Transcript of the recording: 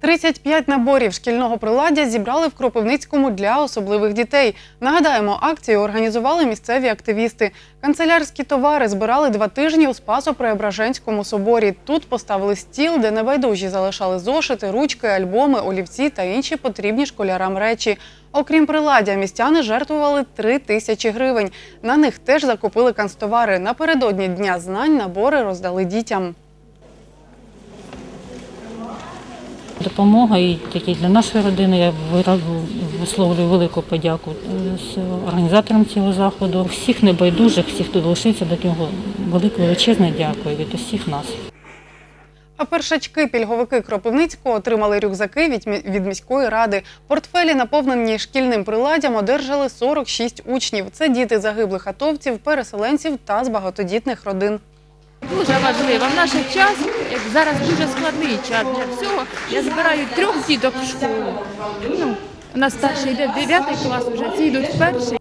35 наборів шкільного приладдя зібрали в Кропивницькому для особливих дітей. Нагадаємо, акцію організували місцеві активісти. Канцелярські товари збирали два тижні у Спасо-Преображенському соборі. Тут поставили стіл, де небайдужі залишали зошити, ручки, альбоми, олівці та інші потрібні школярам речі. Окрім приладдя, містяни жертвували 3 тисячі гривень. На них теж закупили канцтовари. Напередодні Дня знань набори роздали дітям. Допомога і такі для нашої родини. Я висловлюю велику подяку е, з організаторам цього заходу. Всіх небайдужих, всіх, хто долучився до цього, велике величезне дякую від усіх нас. А першачки пільговики Кропивницького отримали рюкзаки від міської ради. Портфелі, наповнені шкільним приладдям, одержали 46 учнів. Це діти загиблих атовців, переселенців та з багатодітних родин. Дуже важливо. В наш час, як зараз дуже складний час для всього, я збираю трьох діток в школу. Ну, у нас старший йде в 9 клас, вже ці йдуть в перший.